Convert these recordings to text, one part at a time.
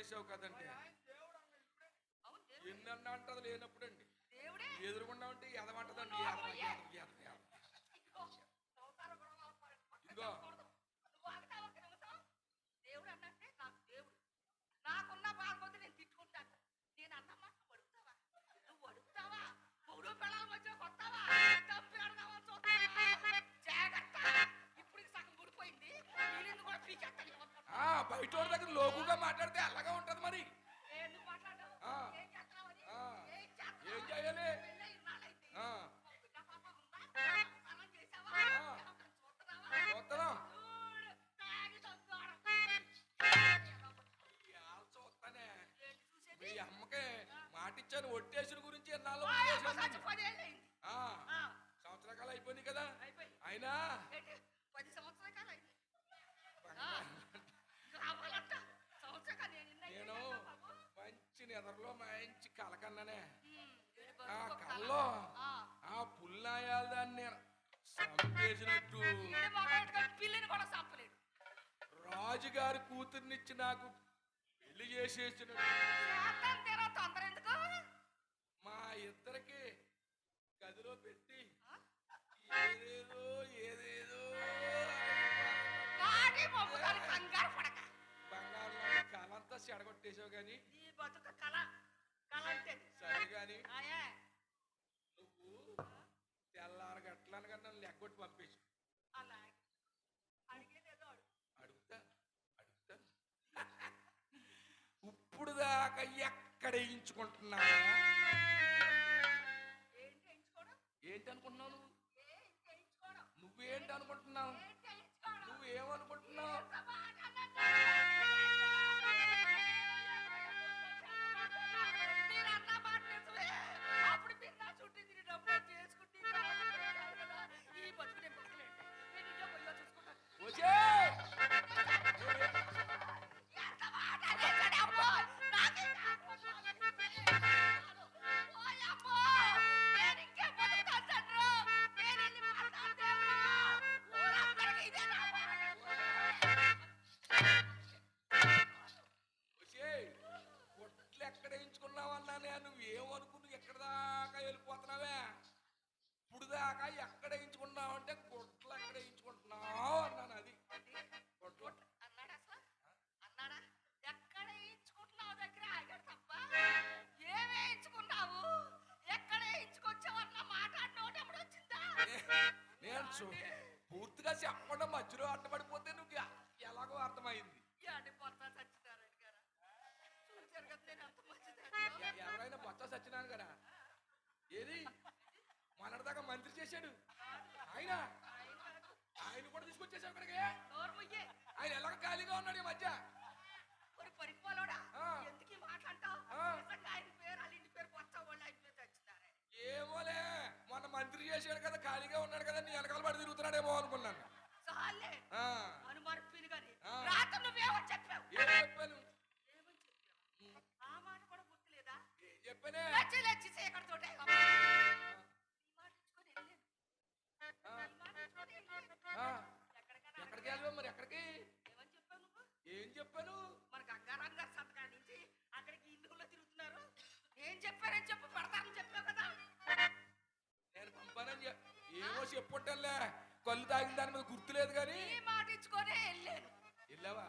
చేసావు కదండి. ఎన్ని అంటారు లేనప్పుడండి. ఎదురుకుండా ఉంటే ఎదమంటదండి ఆ బయట దగ్గర లోకుగా మాట్లాడితే అలాగే ఉంటది మరి. ఏం చేయాలి? చూస్తున్నాం. మీ అమ్మకే మాట ఇచ్చాను ఒట్టేసిన గురించి ఎన్నాళ్ళు సంవత్సరకాలు అయిపోయింది కదా. అయినా నిద్రలో మంచి కలకన్ననే. ఆ కళ్ళలో ఆ పుల్లాయాల దాన్ని చంపేసినట్టు. రాజుగారి కూతుర్నిచ్చి నాకు పెళ్ళి చేసేసిన మా ఇద్దరికి గదిలో పెట్టి ఏదేదో ఏదేదో బంగారు కలంతా చెడగొట్టేసావు కానీ బతుకు కళ కళ అంటే సరే గాని నువ్వు తెల్లారి గట్లనగా నన్ను లెగ్గొట్టి పంపేసి అలా అడిగేదేదో అడుగు. అడుగుతా అడుగుతా. ఇప్పుడు దాకా ఎక్కడ వేయించుకుంటున్నా ఏంటి అనుకుంటున్నావు నువ్వు? నువ్వేంటి అనుకుంటున్నావు? నువ్వేమనుకుంటున్నావు? ఎక్కడ వేయించుకున్నావు అంటే కొట్లు ఎక్కడ వేయించుకుంటున్నావు అన్నాను అది. కొట్లు. అన్నాడా అసలు? అన్నాడా? ఎక్కడ వేయించుకుంటున్నావు దగ్గర? ఆగాడు తప్ప. ఏం వేయించుకున్నావు ఎక్కడ వేయించుకొచ్చావు అన్న మాట నోటెప్పుడు వచ్చిందా నే- నేను చూ- పూర్తిగా చెప్పకుండా మధ్యలో అడ్డపడిపోతే నువ్వు ఎలాగో అర్థమైంది. ఎవరైనా బొత్స సత్యనారాయణ గారా? ఏది? మొన్నటిదాకా మంత్రి చేశాడు. ఆయన ఆయన కూడా తీసుకొచ్చేసావు ఇక్కడికి ఆయన ఎలాగ ఖాళీగా ఉన్నాడు ఈ మధ్య. ఎందుకు ఈ మాట అంటావు? ఆ. నిజంగా ఆయన పేరు వాళ్ళ ఇంటి పేరు ఏమోలే మొన్న మంత్రి చేశాడు కదా గుర్తులేదు కానీ మాట ఇచ్చుకొనే వెళ్ళాను. వెళ్ళావా?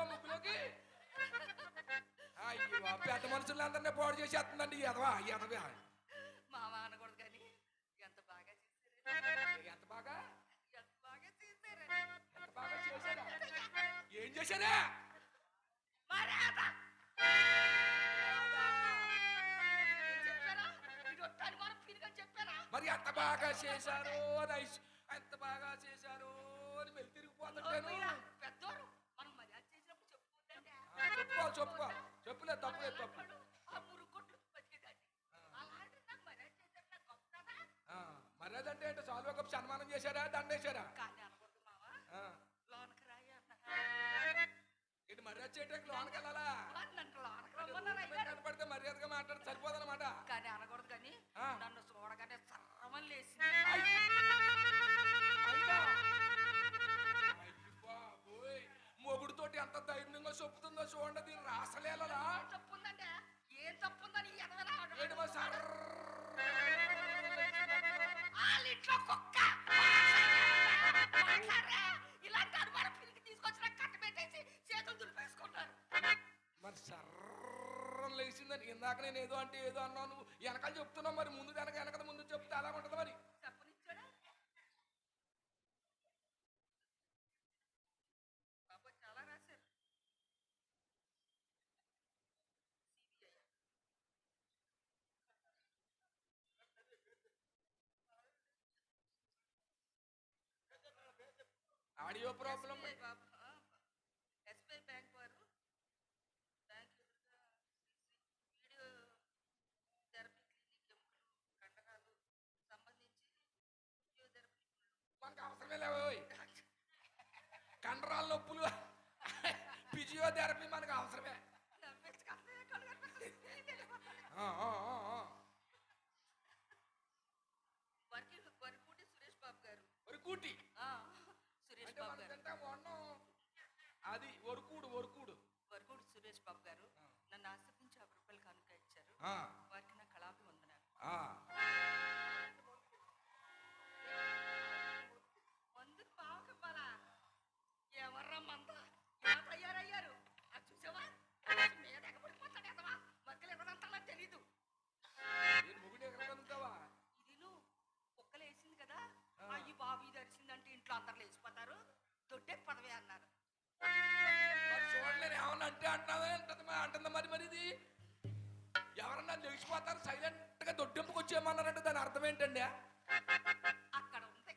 దింపేసావా ముగ్గులోకి అయ్యో పెద్ద మనుషులందరినీ పాడు చేసేస్తుందండి ఎదవా ఎదవా మామ అనకూడదు కానీ ఎంత బాగా చేశారు ఎంత బాగా? ఎంత బాగా చేశారు ఎంత బాగా చేశాడా ఏం చెప్పారా? మరి ఎంత బాగా చేశారు అని ఎంత బాగా చేశారు అని వెళ్ళి తిరిగిపోతుంటాను. చెప్పుకోవాలి చెప్పులేదు తప్పులేదు తప్పు. మర్యాద అంటే ఏంటో సాల్వ కప్ సన్మానం చేశారా దండేశారా? ఇటు మర్యాద చేయడానికి లోనకి వెళ్ళాలా కనపడితే మర్యాదగా మాట్లాడి సరిపోదన్నమాట. కానీ అనకూడదు కానీ. నన్ను చూడగానే సర్రమని లేచింది. ఎట్లా చెప్పుతుందో చూడండి దీని రాసలేలరా ఏం తీసుకొచ్చిన మరి సర్రం లేచిందని ఇందాక నేను ఏదో అంటే ఏదో అన్నాను వెనకాల చెప్తున్నావు మరి ముందు వెనక వెనక ముందు చెప్తే అలా ఉంటుంది మరి? ఆడియో ప్రాబ్లం అది ఒరుకుడు ఒరుకుడు. వరకుడు సురేష్ బాబు గారు నన్ను ఆశ్రయించి యాభై రూపాయలు కనుక ఇచ్చారు. అదే అంటున్నావే అంటది అంటుంది మరి మరి ఇది ఎవరన్నా లేచిపోతారు సైలెంట్గా దొడ్డింపుకి వచ్చేయమన్నారంటే దాని అర్థం ఏంటండి? అక్కడ ఉంది.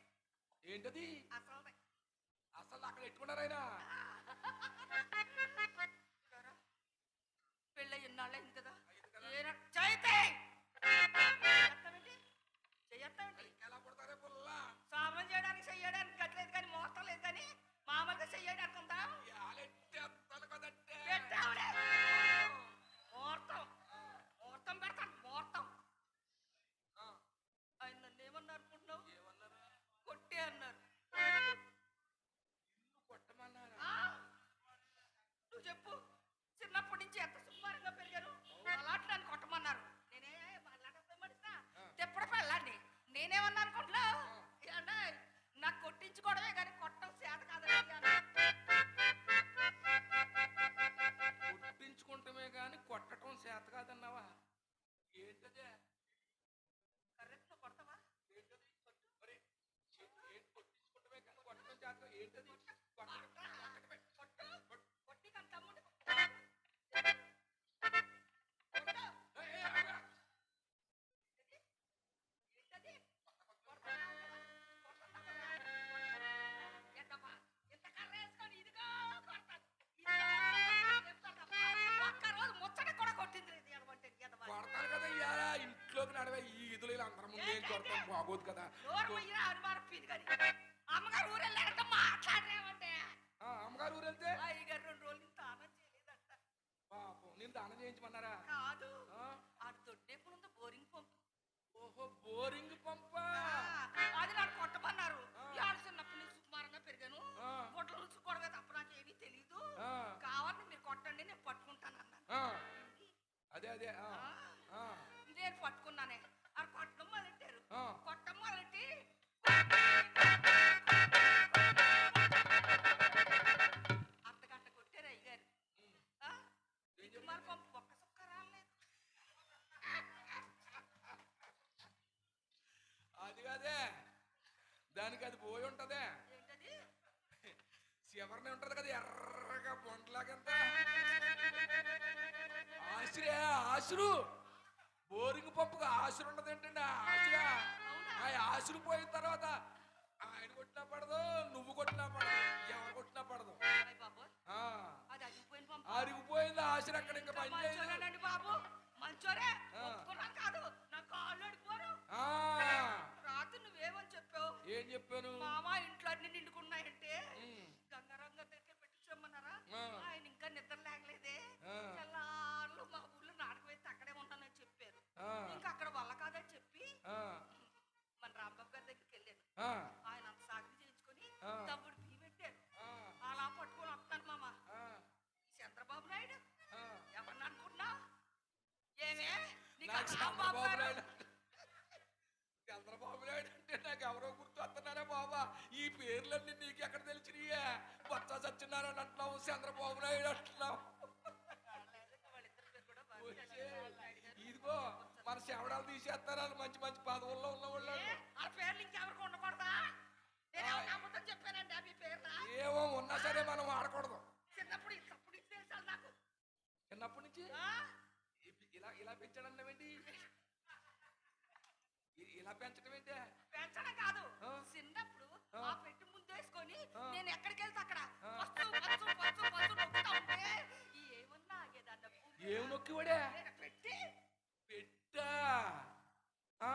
ఏంటది? అసలు అక్కడ పెట్టుకున్నారైనా Кот кота. Норма పైకి అది పోయి ఉంటదే. ఎవరిని ఉంటది కదా ఎర్రగా బొండలాగంతా ఆశ్రే ఆశ్రు. బోరింగ్ పప్పుకు ఆశ్రు ఉండదు ఏంటండి ఆశ్ర ఆశ్రు పోయిన తర్వాత ఆయన కొట్టినా పడదు నువ్వు కొట్టినా పడదు ఎవరు కొట్టినా పడదు. అరిగిపోయింది ఆశ్ర అక్కడ ఇంకా పని చేయలేదు చంద్రబాబు నాయుడు చంద్రబాబు అంటే నాకు ఎవరో గుర్తొస్తున్నారా బాబా. ఈ పేర్లన్నీ నీకు ఎక్కడ తెలిసినయే? బొత్స సత్యనారాయణ అంటున్నావు చంద్రబాబు నాయుడు అంటున్నావు ఇదిగో మన శవడాలు తీసేస్తారు వాళ్ళు మంచి మంచి పదవుల్లో ఉన్న వాళ్ళు ఏమో ఉన్నా సరే మనం ఆడకూడదు చిన్నప్పుడు చిన్నప్పటి నుంచి? ఇలా పెంచడం ఏంటి? ఇలా పెంచడం ఏంటి? పెంచడం కాదు? చిన్నప్పుడు ఆ. పెట్టి ముందేసుకొని. నేను ఎక్కడికి వెళ్తే అక్కడ. ఆ. పచ్చు పచ్చు పచ్చు పచ్చు నొక్కుతా ఉంటే ఈ ఏమన్నా ఆగేదన్న ఏం నొక్కివాడే? నేను పెట్టి. పెట్టా? ఆ,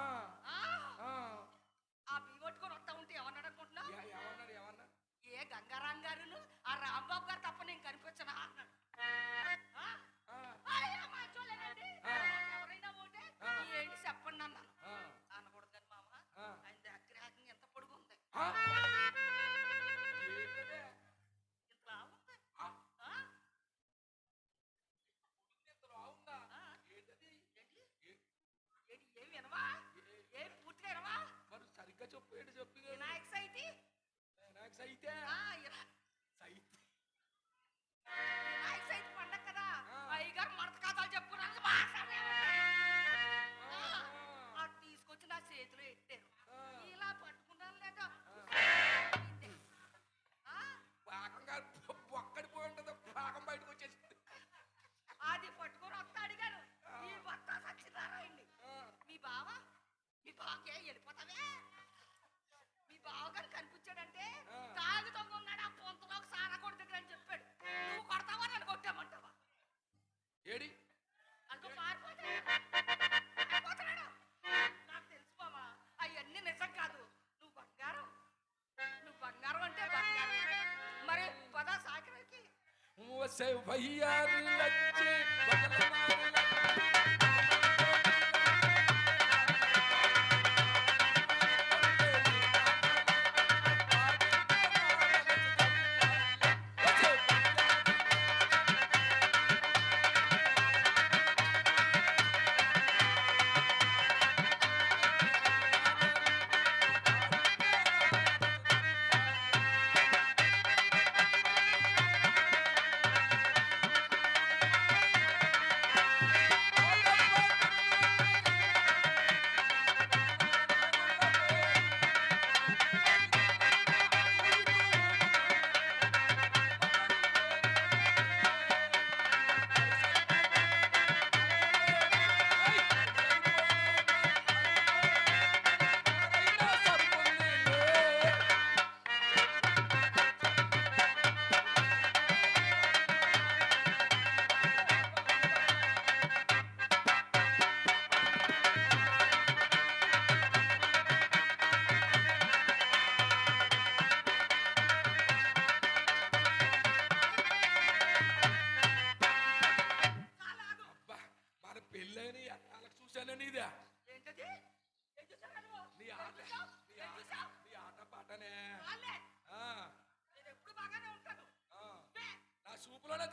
పట్టుకొని వస్తా ఉంటే ఏమన్నాడు అనుకుంటున్నా? ఏమన్నారు ఏమన్నారు ఏ గంగారాం గారును? ఆ రాంబాబు గారు తప్ప నేను కనిపించనా? అన్నాడు செவ்வையர் லட்சி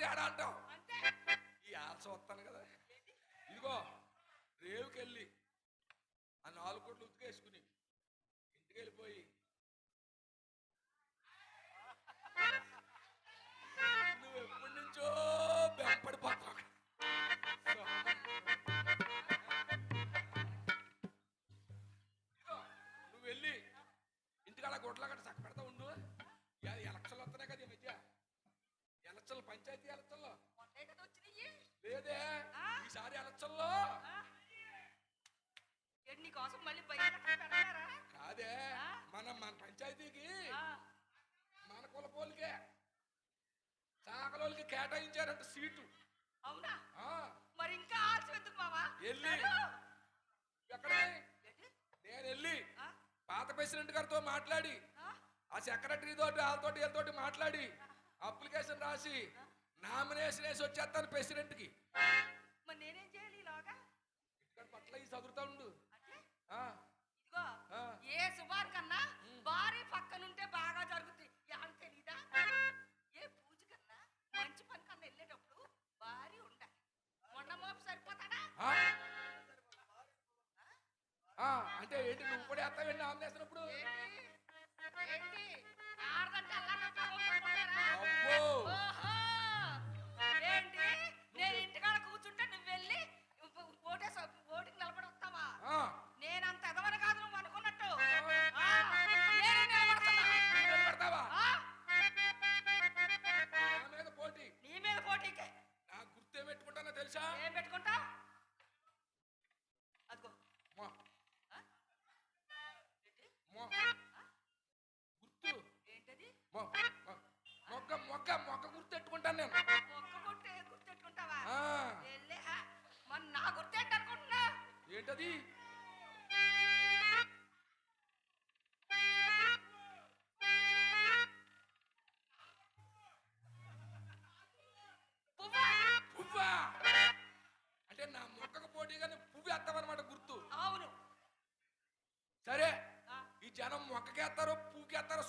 తేడా అంటావు? ఈ ఆల్స వస్తాను కదా. ఇదిగో రేవుకెళ్ళి ఆ నాలుగు కోట్లు ఉతికేసుకుని ఇంటికి వెళ్ళిపోయి నువ్వు ఎప్పటి నుంచో బెంపడిపోతావు నువ్వు వెళ్ళి ఇంటికాడ గొడ్ల గట్ట చక్క పెడతా ఉండు. ఇవాళ ఎలక్షన్లు వస్తున్నాయి కదా ఈ మధ్య. ఎలక్షన్లు పంచాయతీ ఎలక్షన్లు లేదే? ఈసారి ఎలక్షన్లో ఆ? ఏంటి నీ కోసం మళ్ళీ కాదే? మన మన పంచాయతీకి మన కులపోలికే సాకలోళ్ళకి కేటాయించారంట సీటు అవునా మరి ఇంకా ఆలస్యం ఎందుకు ఏంటి? నేను వెళ్ళి? పాత ప్రెసిడెంట్ గారితో మాట్లాడి ఆ? ఆ సెక్రటరీ తోటి వాళ్ళతోటి వీళ్ళతోటి మాట్లాడి అప్లికేషన్ రాసి నామినేషన్ వేసి వచ్చేస్తాను ప్రెసిడెంట్కి. మరి నేనేం చేయాలి ఇలాగా? ఇక్కడ పట్ల ఈ చదువుతా ఉండు. ఏ శుభాన్ కన్నా భారీ పక్కనుంటే బాగా జరుగుతుంది అని తెలీదా? ఏ పూజ కన్నా మంచి పని కన్నా వెళ్ళేటప్పుడు భారీ ఉండాలి. మొన్న మోపు సరిపోతాడా? అంటే ఏంటి నువ్వు కూడా వేస్తావేంటి నామినేషన్ అప్పుడు?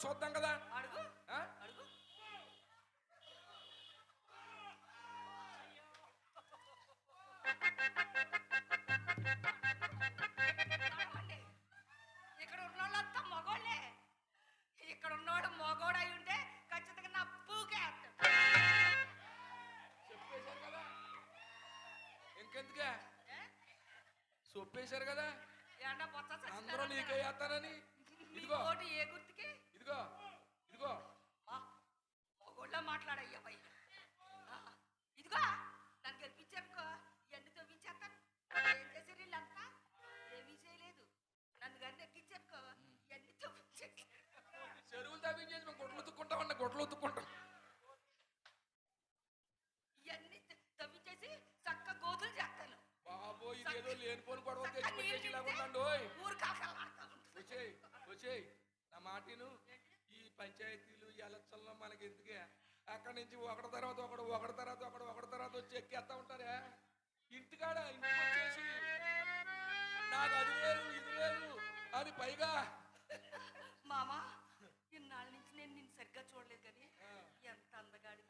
చూద్దాం కదా. ఇక్కడ ఉన్నోళ్ళంతా మగోళ్ళే. ఇక్కడ ఉన్నోడు మగోడు అయి ఉంటే ఖచ్చితంగా నా పూకే చెప్పేశారు కదా. ఇంకెందుకే? చెప్పేశారు కదా. అందరూ నీకే వేస్తానని ఇదిగో. ఏ గుర్తుకి? ఇదిగో ఇదిగో. మగోళ్ళ మాట్లాడయ్యా భయ్ ఇదిగో నన్ను గెలిపించానుకో ఎండు తవ్వించేస్తాను. ఏం చేశారు వీళ్ళంతా? ఏమీ చేయలేదు. నన్ను కానీ ఎక్కించానుకో ఎండు తవ్వించాను చెరువులు తవ్వించేసి మేము గొడ్లు ఉతుక్కుంటామన్న గొడ్లు ఉతుక్కుంటాం. ఇవన్నీ తవ్వించేసి చక్క గోతులు చేస్తాను. బాబో ఇదేదో లేనిపోని ఓయ్. ఊరు కాకలాడుతూ ఉంటుంది వచ్చేయ్ వచ్చేయ్. నా మాటిను పంచాయతీలు ఎలక్షన్లో మనకి ఎందుకే అక్కడి నుంచి ఒకటి తర్వాత ఒకడు ఒకటి తర్వాత ఒకడు ఒకటి తర్వాత వచ్చి ఎక్కేస్తా ఉంటారే? ఇంటికాడ ఇంటికి వచ్చేసి నాకు అది లేదు ఇది లేదు అది పైగా. మామా ఇన్నాళ్ళ నుంచి నేను నిన్ను సరిగ్గా చూడలేదు కానీ ఎంత అందగాడి